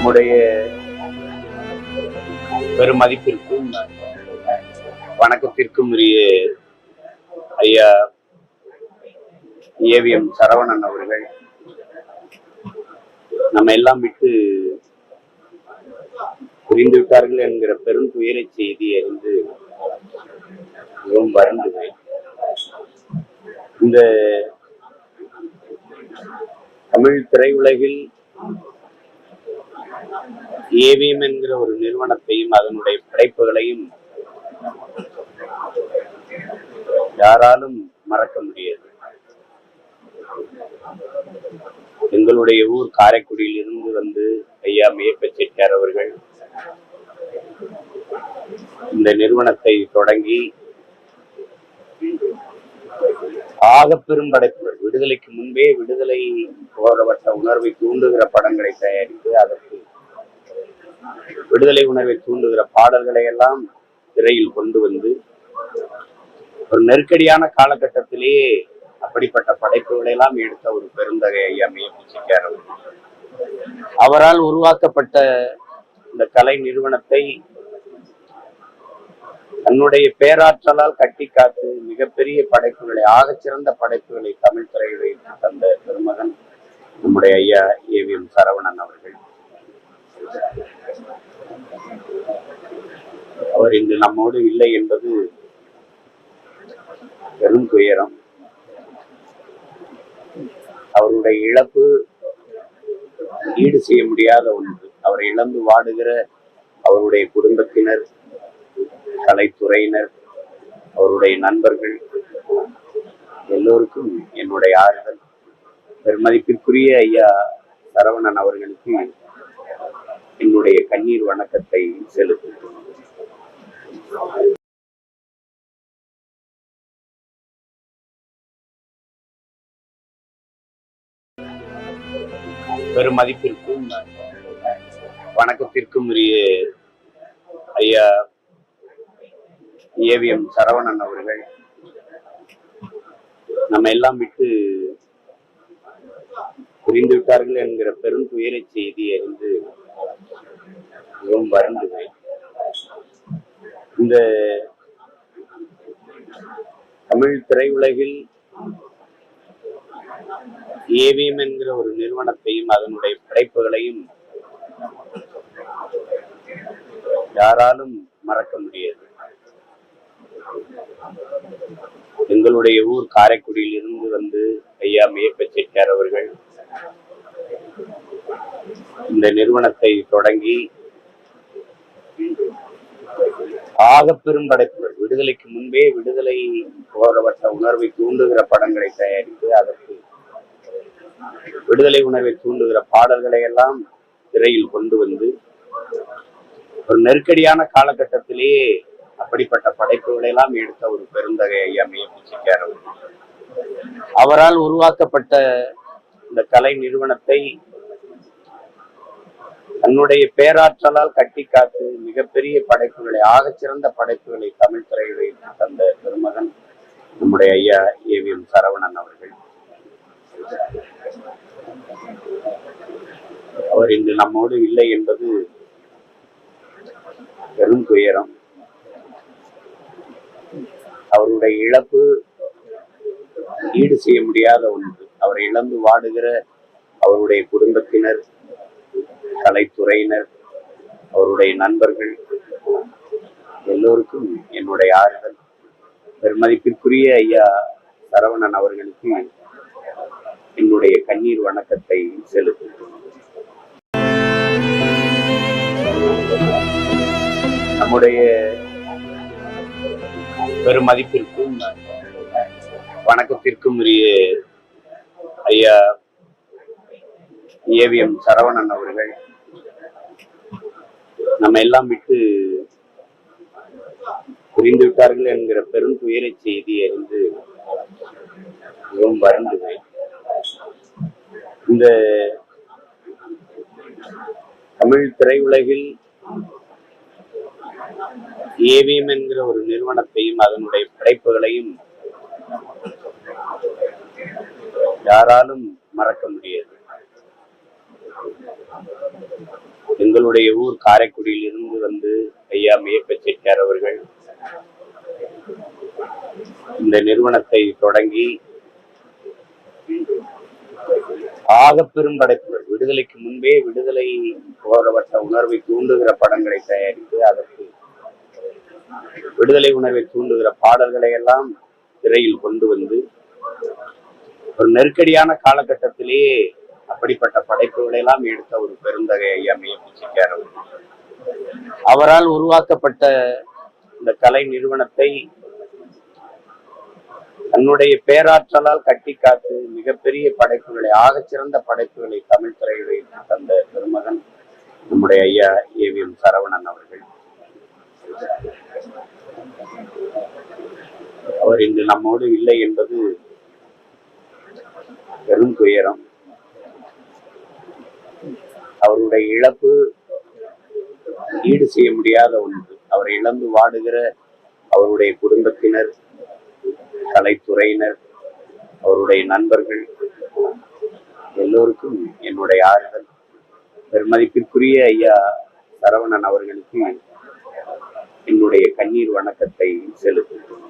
நம்முடைய பெருமதிப்பிற்கும் வணக்கத்திற்கும் உரிய ஐயா ஏவிஎம் சரவணன் அவர்கள். நம்ம எல்லாம் விட்டு புரிந்து விட்டார்கள் என்கிற பெரும் துயரை செய்தி அறிந்து மிகவும் வருந்துவேன் இந்த தமிழ் திரையுலகில் ஏவிஎம் என்கிற ஒரு நிறுவனத்தையும் அதனுடைய படைப்புகளையும் யாராலும் மறக்க முடியாது. எங்களுடைய ஊர் காரைக்குடியில் இருந்து வந்து ஐயா மேயப்ப செட்டியார் அவர்கள் இந்த நிறுவனத்தை தொடங்கி ஆக பெரும் படைப்புகள் விடுதலைக்கு முன்பே விடுதலை போராட்ட உணர்வை தூண்டுகிற படங்களை தயாரித்து அதற்கு விடுதலை உணர்வை தூண்டுகிற பாடல்களை எல்லாம் திரையில் கொண்டு வந்து ஒரு நெருக்கடியான காலகட்டத்திலேயே அப்படிப்பட்ட படைப்புகளை எல்லாம் எடுத்த ஒரு பெருந்தகை ஐயா மேயப்ப அவரால் உருவாக்கப்பட்ட இந்த கலை நிறுவனத்தை தன்னுடைய பேராற்றலால் கட்டி காத்து மிகப்பெரிய படைப்புகளை ஆகச்சிறந்த படைப்புகளை தமிழ் திரையுலகிற்கு தந்த பெருமகன் நம்முடைய ஐயா ஏவிஎம் சரவணன் அவர்கள் அவர் இன்று நம்மோடு இல்லை என்பது பெரும் துயரம். அவருடைய இழப்பு ஈடு செய்ய முடியாத ஒன்று. அவரை இழந்து வாடுகிற அவருடைய குடும்பத்தினர் கலைத்துறையினர் அவருடைய நண்பர்கள் எல்லோருக்கும் என்னுடைய ஆறுதல். பெருமதிப்பிற்குரிய ஐயா சரவணன் அவர்களுக்கு என்னுடைய கண்ணீர் வணக்கத்தை செலுத்துகிறேன். பெருமதிப்பிற்கும் வணக்கத்திற்கும் உரிய ஐயா ஏவிஎம் சரவணன் அவர்கள். நம்ம எல்லாம் விட்டு புரிந்து விட்டார்கள் என்கிற பெரும் துயரை செய்தி அறிந்து மிகவும் வருந்துவேன் இந்த தமிழ் திரையுலகில் ஏவிஎம் என்கிற ஒரு நிறுவனத்தையும் அதனுடைய படைப்புகளையும் யாராலும் மறக்க முடியாது. எங்களுடைய ஊர் காரைக்குடியில் இருந்து வந்து ஐயா மேயப்ப செட்டியார் அவர்கள் இந்த நிறுவனத்தை தொடங்கி ஆக பெரும் படைப்புகள் விடுதலைக்கு முன்பே விடுதலை போராட்ட உணர்வை தூண்டுகிற படங்களை தயாரித்து அதற்கு விடுதலை உணர்வை தூண்டுகிற பாடல்களை எல்லாம் திரையில் கொண்டு வந்து ஒரு நெருக்கடியான காலகட்டத்திலேயே அப்படிப்பட்ட படைப்புகளை எல்லாம் எடுத்த ஒரு பெருந்தகை ஐயா மேயப்ப அவரால் உருவாக்கப்பட்ட இந்த கலை நிறுவனத்தை தன்னுடைய பேராற்றலால் கட்டி காத்து மிகப்பெரிய படைப்புகளை ஆகச்சிறந்த படைப்புகளை தமிழ் திரையுலகிற்கு தந்த பெருமகன் நம்முடைய ஐயா ஏவிஎம் சரவணன் அவர்கள். அவர் இன்று நம்மோடு இல்லை என்பது பெரும் துயரம். அவருடைய இழப்பு ஈடு செய்ய முடியாத ஒன்று. அவரை இழந்து வாடுகிற அவருடைய குடும்பத்தினர் கலைத்துறையினர் அவருடைய நண்பர்கள் எல்லோருக்கும் என்னுடைய ஆறுதல். பெருமதிப்பிற்குரிய ஐயா சரவணன் அவர்களுக்கு என்னுடைய கண்ணீர் வணக்கத்தை செலுத்துகிறேன். நம்முடைய பெருமதிப்பிற்கும் வணக்கத்திற்கும் உரிய ஐயா ஏவிஎம் சரவணன் அவர்கள். நம்ம எல்லாம் விட்டு புரிந்து விட்டார்கள் என்கிற பெரும் துயரை செய்தி அறிந்து மிகவும் வருந்துவேன் இந்த தமிழ் திரையுலகில் ஏவிஎம் என்கிற ஒரு நிறுவனத்தையும் அதனுடைய படைப்புகளையும் யாராலும் மறக்க முடியாது. எங்களுடைய ஊர் காரைக்குடியில் இருந்து வந்து ஐயா மேய்ப்ப செட்டியார் அவர்கள் இந்த நிறுவனத்தை தொடங்கி ஆக பெரும் படைப்புகள். விடுதலைக்கு முன்பே விடுதலை போரவட்ட உணர்வை தூண்டுகிற படங்களை தயாரித்து அதற்கு விடுதலை உணர்வை தூண்டுகிற பாடல்களை எல்லாம் திரையில் கொண்டு வந்து ஒரு நெருக்கடியான காலகட்டத்திலேயே அப்படிப்பட்ட படைப்புகளை எல்லாம் எடுத்த ஒரு பெருந்தகை ஐயா மேய்ப்ப அவரால் உருவாக்கப்பட்ட இந்த கலை நிறுவனத்தை தன்னுடைய பேராற்றலால் கட்டி காத்து மிகப்பெரிய படைப்புகளை ஆகச்சிறந்த படைப்புகளை தமிழ் திரையுலகிற்கு தந்த பெருமகன் நம்முடைய ஐயா ஏவிஎம் சரவணன் அவர்கள். அவர் இன்று நம்மோடு இல்லை என்பது பெரும் துயரம். அவருடைய இழப்பு ஈடு செய்ய முடியாத ஒன்று. அவரை இழந்து வாடுகிற அவருடைய குடும்பத்தினர் கலைத்துறையினர் அவருடைய நண்பர்கள் எல்லோருக்கும் என்னுடைய ஆறுதல். பெருமதிப்பிற்குரிய ஐயா சரவணன் அவர்களுக்கு என்னுடைய கண்ணீர் வணக்கத்தை செலுத்துகிறேன்